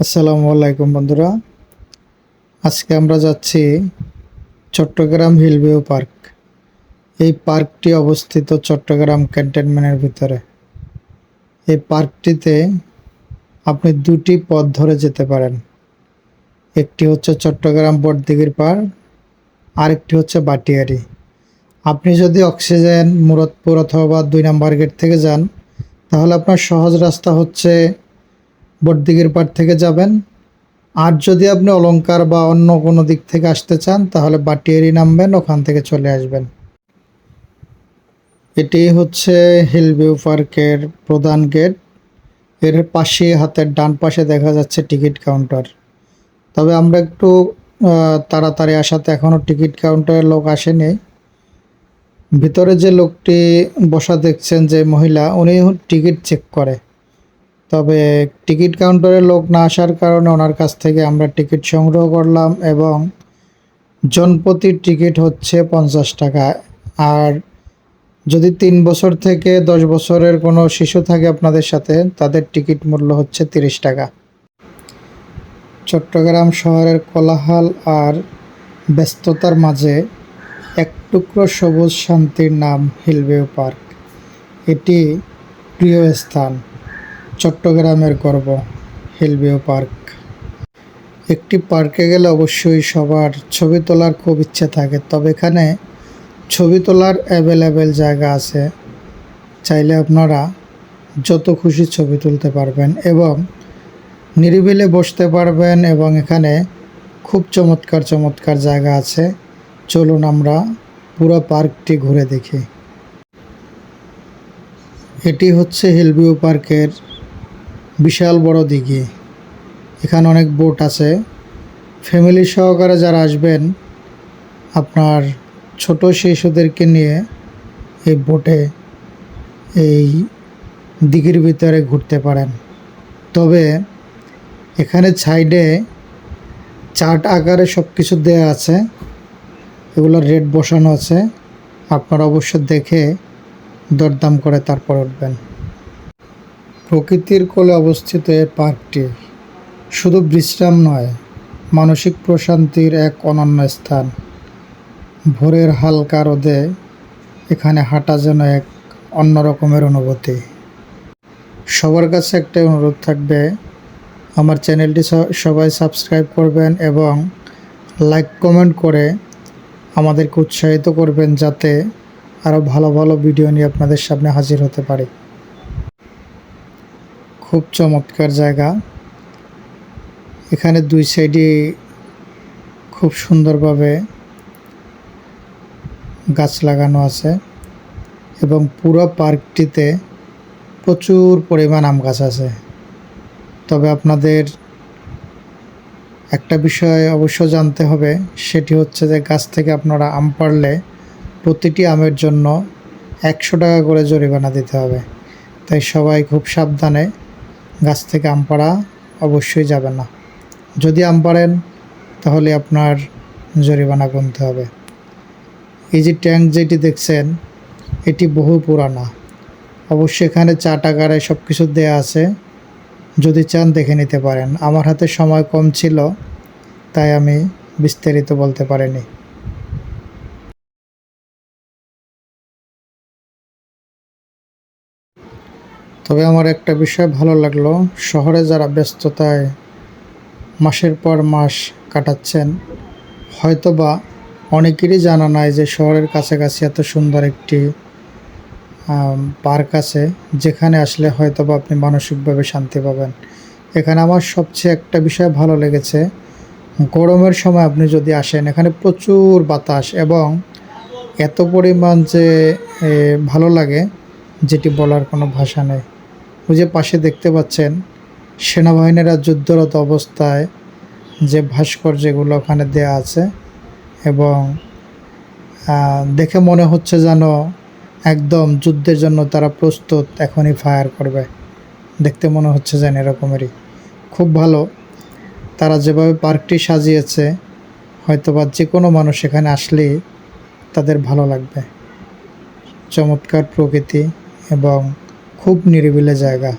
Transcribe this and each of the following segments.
আসসালামু আলাইকুম, বন্ধুরা। আজকে আমরা যাচ্ছি চট্টগ্রাম হিলভিউ পার্ক। এই পার্কটি অবস্থিত চট্টগ্রাম ক্যান্টনমেন্টের ভিতরে। এই পার্কটিতে আপনি দুটি পথ ধরে যেতে পারেন। একটি হচ্ছে চট্টগ্রাম বটদিঘির পার, আরেকটি হচ্ছে বাটিয়ারি। আপনি যদি অক্সিজেন, মুরাদপুর অথবা দুই নাম্বার গেট থেকে যান, তাহলে আপনার সহজ রাস্তা হচ্ছে বটদিঘির পাড় থেকে যাবেন। আর যদি আপনি অলংকার বা অন্য কোনো দিক থেকে আসতে চান, তাহলে বাটিয়ারি নামবেন, ওখান থেকে চলে আসবেন। এটি হচ্ছে হিলভিউ পার্কের প্রধান গেট। এর পাশে, হাতের ডান পাশে দেখা যাচ্ছে টিকিট কাউন্টার। তবে আমরা একটু তাড়াতাড়ি আসাতে এখনও টিকিট কাউন্টারের লোক আসেনি। ভিতরে যে লোকটি বসা দেখছেন যে মহিলা উনি টিকিট চেক করে। তবে টিকিট কাউন্টারে লোক না আসার কারণে ওনার কাছ থেকে আমরা টিকিট সংগ্রহ করলাম এবং জনপ্রতি টিকিট হচ্ছে পঞ্চাশ টাকা। আর যদি তিন বছর থেকে দশ বছরের কোনো শিশু থাকে আপনাদের সাথে, তাদের টিকিট মূল্য হচ্ছে তিরিশ টাকা। চট্টগ্রাম শহরের কোলাহল আর ব্যস্ততার মাঝে এক টুকরো সবুজ শান্তির নাম হিলভিউ পার্ক। এটি প্রিয় স্থান। চট্টগ্রামের গর্ব হিলভিউ পার্ক একটি পার্কে গেলে অবশ্যই সবার ছবি তোলার খুব ইচ্ছে থাকে, তবে এখানে ছবি তোলার অ্যাভেলেবেল জায়গা আছে। চাইলে আপনারা যত খুশি ছবি তুলতে পারবেন এবং নিরিবিলে বসতে পারবেন এবং এখানে খুব চমৎকার চমৎকার জায়গা আছে। চলুন আমরা পুরো পার্কটি ঘুরে দেখি। এটি হচ্ছে হিলভিউ পার্কের বিশাল বড় দিঘি। এখানে অনেক বোট আছে। ফ্যামিলি সহকারে যারা আসবেন, আপনার ছোট শিশুদেরকে নিয়ে এই বোটে এই দিঘির ভিতরে ঘুরতে পারেন। তবে এখানে সাইডে চার্ট আকারে সব কিছু দেওয়া আছে। এগুলোর রেট বসানো আছে। আপনারা অবশ্য দেখে দরদাম করে তারপর উঠবেন। প্রকৃতির কোলে অবস্থিত এই পার্কটি শুধু বিশ্রাম নয়, মানসিক প্রশান্তির এক অনন্য স্থান। ভোরের হালকা রোদে এখানে হাঁটা যেন এক অন্য রকমের অনুভূতি। সবার কাছে একটা অনুরোধ থাকবে, আমার চ্যানেলটি সবাই সাবস্ক্রাইব করবেন এবং লাইক, কমেন্ট করে আমাদেরকে উৎসাহিত করবেন যাতে আরও ভালো ভালো ভিডিও নিয়ে আপনাদের সামনে হাজির হতে পারি। খুব চমৎকার জায়গা। এখানে দুই সাইডে খুব সুন্দরভাবে গাছ লাগানো আছে এবং পুরো পার্কটিতে প্রচুর পরিমাণ আম গাছ আছে। তবে আপনাদের একটা বিষয় অবশ্য জানতে হবে, সেটি হচ্ছে যে গাছ থেকে আপনারা আম পারলে প্রতিটি আমের জন্য একশো টাকা করে জরিমানা দিতে হবে। তাই সবাই খুব সাবধানে গাছ থেকে আম পাড়া অবশ্যই যাবে না। যদি আম পারেন তাহলে আপনার জরিমানা গুনতে হবে। এই যে ট্যাঙ্ক যেটি দেখছেন, এটি বহু পুরানা। অবশ্যই এখানে চা টাকারে সব কিছু দেয়া আছে। যদি চান, দেখে নিতে পারেন। আমার হাতে সময় কম ছিল, তাই আমি বিস্তারিত বলতে পারিনি। তবে আমার একটা বিষয় ভালো লাগল। শহরে যারা ব্যস্ততায় মাসের পর মাস কাটাচ্ছেন, হয়তোবা অনেকেরই জানা নাই যে শহরের কাছাকাছি এত সুন্দর একটি পার্ক আছে, যেখানে আসলে হয়তোবা আপনি মানসিকভাবে শান্তি পাবেন। এখানে আমার সবচেয়ে একটা বিষয় ভালো লেগেছে, গরমের সময় আপনি যদি আসেন, এখানে প্রচুর বাতাস এবং এত পরিমাণ যে ভালো লাগে যেটি বলার কোনো ভাষা নেই। ওই যে পাশে দেখতে পাচ্ছেন, সেনাবাহিনীরা যুদ্ধরত অবস্থায় যে ভাস্কর যেগুলো ওখানে দেয়া আছে এবং দেখে মনে হচ্ছে যেন একদম যুদ্ধের জন্য তারা প্রস্তুত, এখনই ফায়ার করবে। দেখতে মনে হচ্ছে যেন এরকমেরই। খুব ভালো। তারা যেভাবে পার্কটি সাজিয়েছে, হয়তোবা যে কোনো মানুষ এখানে আসলেই তাদের ভালো লাগবে। চমৎকার প্রকৃতি। এবং খুব নিরিবিলি জায়গা।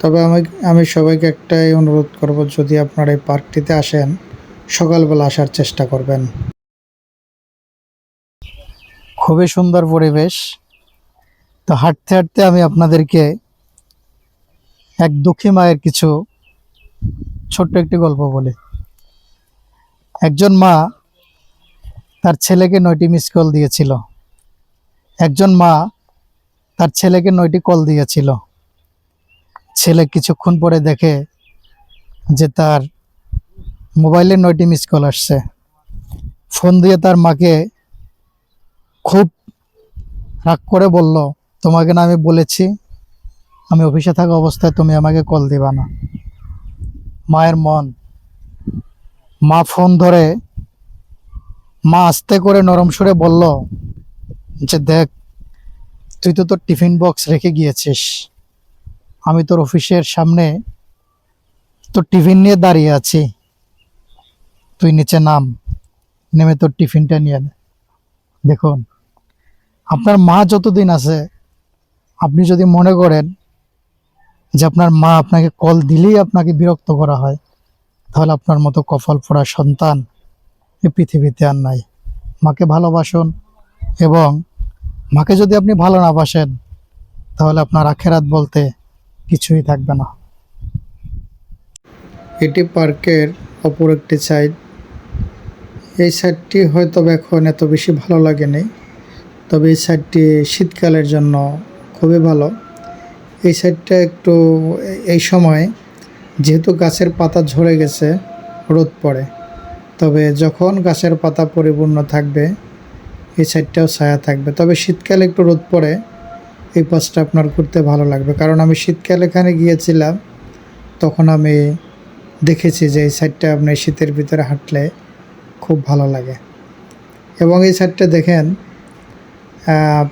তবে আমি আমি সবাইকে একটাই অনুরোধ করব, যদি আপনারা এই পার্কটিতে আসেন, সকালবেলা আসার চেষ্টা করবেন। খুবই সুন্দর পরিবেশ। তো হাঁটতে হাঁটতে আমি আপনাদেরকে এক দুঃখী মায়ের কিছু ছোট্ট একটি গল্প বলি। একজন মা তার ছেলেকে নয়টি মিস কল দিয়েছিল। একজন মা তার ছেলেকে নয়টি কল দিয়েছিল। ছেলে কিছুক্ষণ পরে দেখে যে তার মোবাইলে নয়টি মিস কল আসছে। ফোন দিয়ে তার মাকে খুব রাগ করে বলল, তোমাকে না আমি বলেছি, আমি অফিসে থাকা অবস্থায় তুমি আমাকে কল দিবা না। মায়ের মন। মা ফোন ধরে, মা আস্তে করে নরম সুরে বলল, যে দেখ তুই তো তোর টিফিন বক্স রেখে গিয়েছিস। আমি তোর অফিসের সামনে তোর টিফিন নিয়ে দাঁড়িয়ে আছি। তুই নিচে নাম, নেমে তোর টিফিনটা নিয়ে নে দেখুন, আপনার মা যতদিন আছে, আপনি যদি মনে করেন যে আপনার মা আপনাকে কল দিলেই আপনাকে বিরক্ত করা হয়, তাহলে আপনার মতো কপাল পড়া সন্তান এই পৃথিবীতে আর নাই। মাকে ভালোবাসুন এবং মাকে যদি আপনি ভালো না বাসেন, তাহলে আপনার আখেরাত বলতে কিছুই থাকবে না। এটি পার্কের অপর একটি সাইড। এই সাইডটি হয়তো এখন এত বেশি ভালো লাগেনি, তবে এই সাইডটি শীতকালের জন্য খুবই ভালো। এই সাইডটা একটু এই সময় যেহেতু গাছের পাতা ঝরে গেছে, রোদ পড়ে, তবে যখন গাছের পাতা পরিপূর্ণ থাকবে এই সাইডটাও ছায়া থাকবে। তবে শীতকালে একটু রোদ পড়ে, এই পাশটা আপনার ঘুরতে ভালো লাগবে। কারণ আমি শীতকালে এখানে গিয়েছিলাম, তখন আমি দেখেছি যে এই সাইডটা আপনি শীতের ভিতরে হাঁটলে খুব ভালো লাগে। এবং এই সাইডটা দেখেন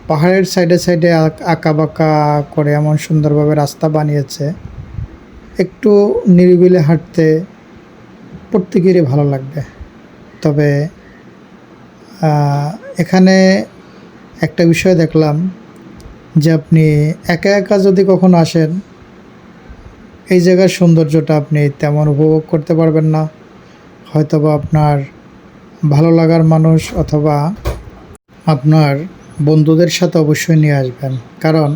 পাহাড়ের সাইডে সাইডে আঁকা বাঁকা করে এমন সুন্দরভাবে রাস্তা বানিয়েছে। একটু নিরিবিলে হাঁটতে প্রত্যেকেরই ভালো লাগবে। তবে এখানে একটা বিষয় দেখলাম যে আপনি একা একা যদি কখনো আসেন, এই জায়গার সৌন্দর্যটা আপনি তেমন উপভোগ করতে পারবেন না। হয়তোবা আপনার ভালো লাগার মানুষ অথবা আপনার বন্ধুদের সাথে অবশ্যই নিয়ে আসবেন। কারণ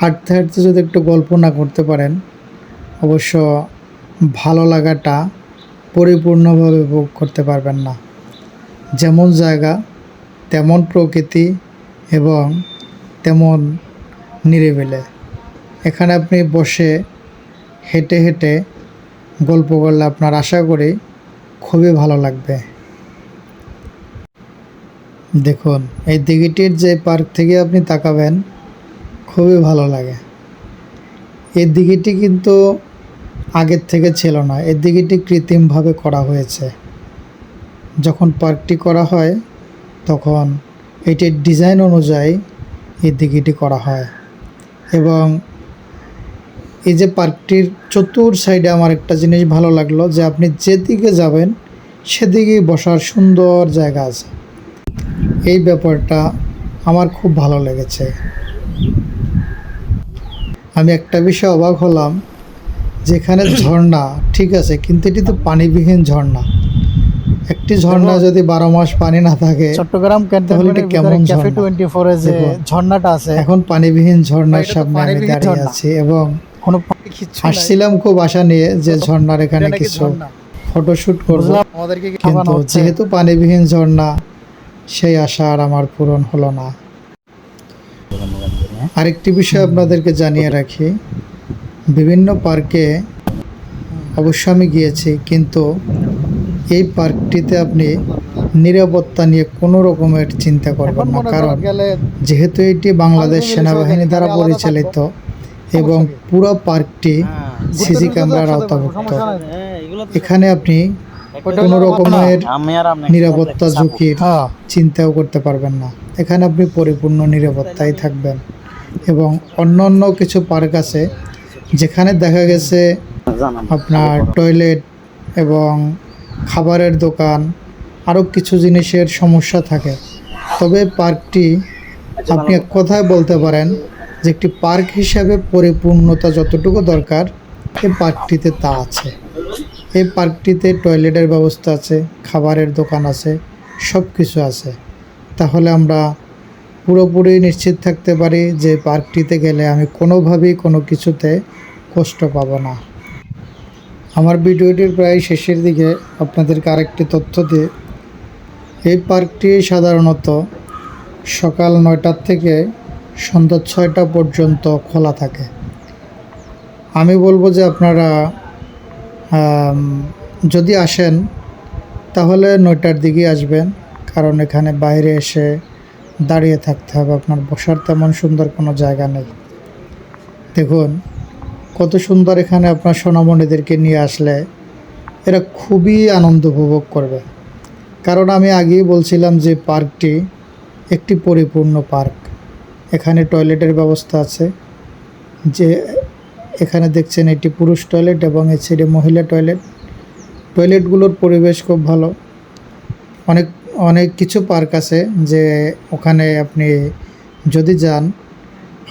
হাঁটতে হাঁটতে যদি একটু গল্প না করতে পারেন, অবশ্য ভালো লাগাটা পরিপূর্ণভাবে উপভোগ করতে পারবেন না। যেমন জায়গা, তেমন প্রকৃতি এবং তেমন নিরিবিলে। এখানে আপনি বসে হেঁটে হেঁটে গল্প করলে আপনার আশা করি খুবই ভালো লাগবে। দেখুন, এই দিঘিটির যে পার্ক থেকে আপনি তাকাবেন, খুবই ভালো লাগে। এই দিঘিটি কিন্তু আগের থেকে ছিল না, এই দিঘিটি কৃত্রিমভাবে করা হয়েছে। যখন পার্কটি করা হয়, তখন এটির ডিজাইন অনুযায়ী এই দিঘিটি করা হয়। এবং এই যে পার্কটির চতুর সাইডে আমার একটা জিনিস ভালো লাগল যে আপনি যেদিকে যাবেন, সেদিকেই বসার সুন্দর জায়গা আছে। এই ব্যাপারটা আমার খুব ভালো লেগেছে। আমি একটা বিষয়ে অবাক হলাম যেখানে ঝর্ণা ঠিক আছে, কিন্তু এটি তো পানিবিহীন ঝর্ণা। একটি ঝর্ণা যদি বারো মাস পানি না থাকে চট্টগ্রাম তাহলে কেমন ক্যাফে? টোয়েন্টি ফোরে যে ঝর্ণাটা আছে এখন পানিবিহীন ঝর্ণার সামনে আমি দাঁড়িয়ে আছি এবং কোনো আসছিলাম খুব আশা নিয়ে যে ঝর্ণার এখানে কিছু ফটোশুট করব। আমাদেরকে কিন্তু যেহেতু পানিবিহীন ঝর্ণা সেই আশা আর আমার পূরণ হলো না। আরেকটি বিষয় আপনাদেরকে জানিয়ে রাখি বিভিন্ন পার্কে অবশ্য আমি গিয়েছি কিন্তু এই পার্কটিতে আপনি নিরাপত্তা নিয়ে কোনো রকমের চিন্তা করবেন না। কারণ যেহেতু এটি বাংলাদেশ সেনাবাহিনী দ্বারা পরিচালিত এবং পুরো পার্কটি ঘুরতে সিসি ক্যামেরার আওতাভুক্ত। এখানে আপনি কোনো রকমের নিরাপত্তা ঝুঁকির হ্যাঁ। চিন্তাও করতে পারবেন না। এখানে আপনি পরিপূর্ণ নিরাপত্তায় থাকবেন। এবং অন্য অন্য কিছু পার্ক আছে যেখানে দেখা গেছে আপনার টয়লেট এবং খাবারের দোকান আরও কিছু জিনিসের সমস্যা থাকে। তবে পার্কটি আপনি এক কথায় বলতে পারেন যে একটি পার্ক হিসাবে পরিপূর্ণতা যতটুকু দরকার এই পার্কটিতে তা আছে। এই পার্কটিতে টয়লেটের ব্যবস্থা আছে, খাবারের দোকান আছে সব কিছু আছে। তাহলে আমরা পুরোপুরি নিশ্চিত থাকতে পারি যে পার্কটিতে গেলে আমি কোনোভাবেই কোনো কিছুতে কষ্ট পাবো না। আমার ভিডিওটির প্রায় শেষের দিকে আপনাদেরকে আরেকটি তথ্য দিয়ে, এই পার্কটি সাধারণত সকাল নয়টার থেকে সন্ধ্যা ছয়টা পর্যন্ত খোলা থাকে। আমি বলব যে আপনারা যদি আসেন, তাহলে নয়টার দিকে আসবেন, কারণ এখানে বাইরে এসে দাঁড়িয়ে থাকতে হবে, আপনার বসার তেমন সুন্দর কোনো জায়গা নেই। দেখুন কত সুন্দর এখানে আপনার সোনামণিদেরকে নিয়ে আসলে এরা খুবই আনন্দ উপভোগ করবে। কারণ আমি আগেই বলছিলাম যে পার্কটি একটি পরিপূর্ণ পার্ক। এখানে টয়লেটের ব্যবস্থা আছে। যে এখানে দেখছেন এটি পুরুষ টয়লেট এবং এ ছেড়ে মহিলা টয়লেট। টয়লেটগুলোর পরিবেশ খুব ভালো। অনেক অনেক কিছু পার্ক আছে যে ওখানে আপনি যদি যান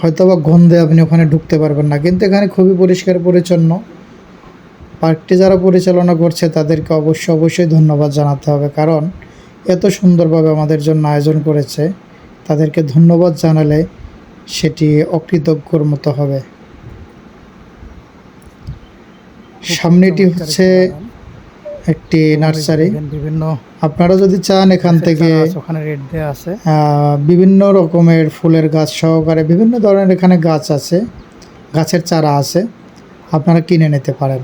হয়তো বা গন্ধে আপনি ওখানে ঢুকতে পারবেন না। কিন্তু এখানে খুবই পরিষ্কার, পরিচ্ছন্ন। পার্কটি যারা পরিচালনা করছে তাদেরকে অবশ্যই অবশ্যই ধন্যবাদ জানাতে হবে। কারণ এত সুন্দরভাবে আমাদের জন্য আয়োজন করেছে, তাদেরকে ধন্যবাদ জানালে সেটি অকৃতজ্ঞর মতো হবে। সামনেটি হচ্ছে একটি নার্সারি। বিভিন্ন আপনারা যদি চান এখান থেকে ওখানে রেট দেওয়া আছে। বিভিন্ন রকমের ফুলের গাছ সহকারে বিভিন্ন ধরনের এখানে গাছ আছে গাছের চারা আছে আপনারা কিনে নিতে পারেন।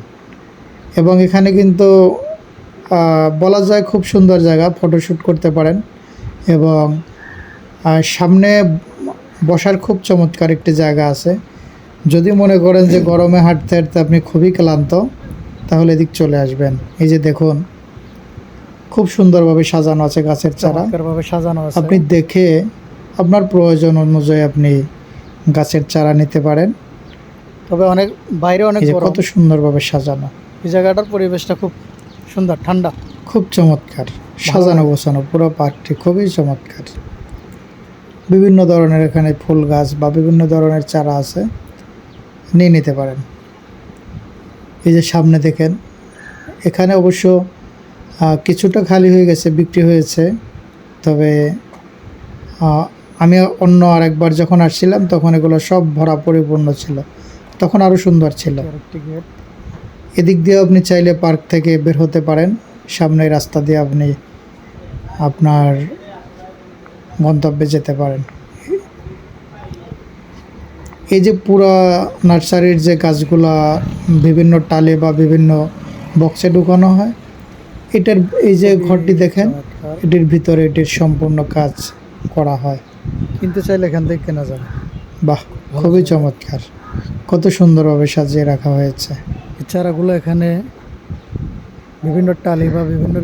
এবং এখানে কিন্তু বলা যায় খুব সুন্দর জায়গা ফটোশ্যুট করতে পারেন। এবং সামনে বসার খুব চমৎকার একটি জায়গা আছে। যদি মনে করেন যে গরমে হাঁটতে হাঁটতে আপনি খুবই ক্লান্ত তাহলে এদিক চলে আসবেন। এই যে দেখুন খুব সুন্দরভাবে সাজানো আছে গাছের চারা। সাজানো আছে। আপনি দেখে আপনার প্রয়োজন অনুযায়ী আপনি গাছের চারা নিতে পারেন। তবে অনেক বাইরে অনেক কত সুন্দরভাবে সাজানো। এই জায়গাটার পরিবেশটা খুব সুন্দর ঠান্ডা। খুব চমৎকার। সাজানো গোছানো পুরো পার্কটি খুবই চমৎকার। বিভিন্ন ধরনের এখানে ফুল গাছ বা বিভিন্ন ধরনের চারা আছে। নিয়ে নিতে পারেন। এই যে সামনে দেখেন, এখানে অবশ্য কিছুটা খালি হয়ে গেছে, বিক্রি হয়েছে। তবে আমি অন্য আরেকবার যখন আসছিলাম, তখন এগুলো সব ভরা পরিপূর্ণ ছিল। তখন আরও সুন্দর ছিল। এদিক দিয়ে আপনি চাইলে পার্ক থেকে বের হতে পারেন। সামনে রাস্তা দিয়ে আপনি আপনার গন্তব্যে যেতে পারেন। এই যে পুরা নার্সারির যে গাছগুলা বিভিন্ন টালে বা বিভিন্ন বক্সে ঢুকানো হয় এটার এই যে ঘরটি দেখেন এটির ভিতরে এটির সম্পূর্ণ কাজ করা হয়। কিনতে চাইলে এখান থেকে কেনা যাবে। বাহ খুবই চমৎকার। কত সুন্দরভাবে সাজিয়ে রাখা হয়েছে। চারাগুলো এখানে বিভিন্ন টালি বা বিভিন্ন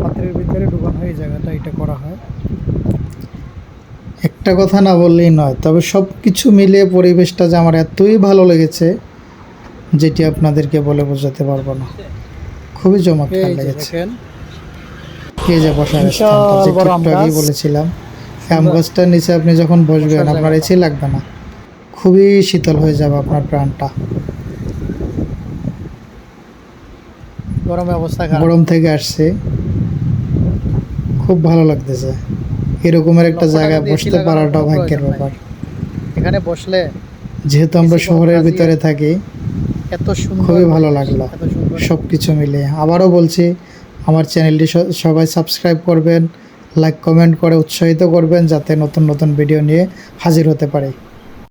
পাত্রের ভিতরে ঢুকানো হয় এই জায়গাটা এটা করা হয়। একটা কথা না বললেই নয় তবে সব কিছু মিলিয়ে পরিবেশটা যে আমার এতই ভালো লেগেছে যেটি আপনাদেরকে বলে বোঝাতে পারব না। খুবই চমৎকার লেগেছে। এই যে বসার স্থানটা আগেই বলেছিলাম আম গাছটার নিচে আপনি যখন বসবেন আপনার জায়গা। এসি লাগবে না। খুবই শীতল হয়ে যাবে আপনার প্রাণটা। গরমে অবস্থা গরম থেকে আসছে। খুব ভালো লাগতেছে। এরকমের একটা জায়গায় বসতে পারাটা পারাটাও ভাগ্যের ব্যাপার। এখানে বসলে যেহেতু আমরা শহরের ভিতরে থাকি এত সুন্দর খুবই ভালো লাগল। সব কিছু মিলে। আবারও বলছি আমার চ্যানেলটি সবাই সাবস্ক্রাইব করবেন লাইক কমেন্ট করে উৎসাহিত করবেন যাতে নতুন নতুন ভিডিও নিয়ে হাজির হতে পারি।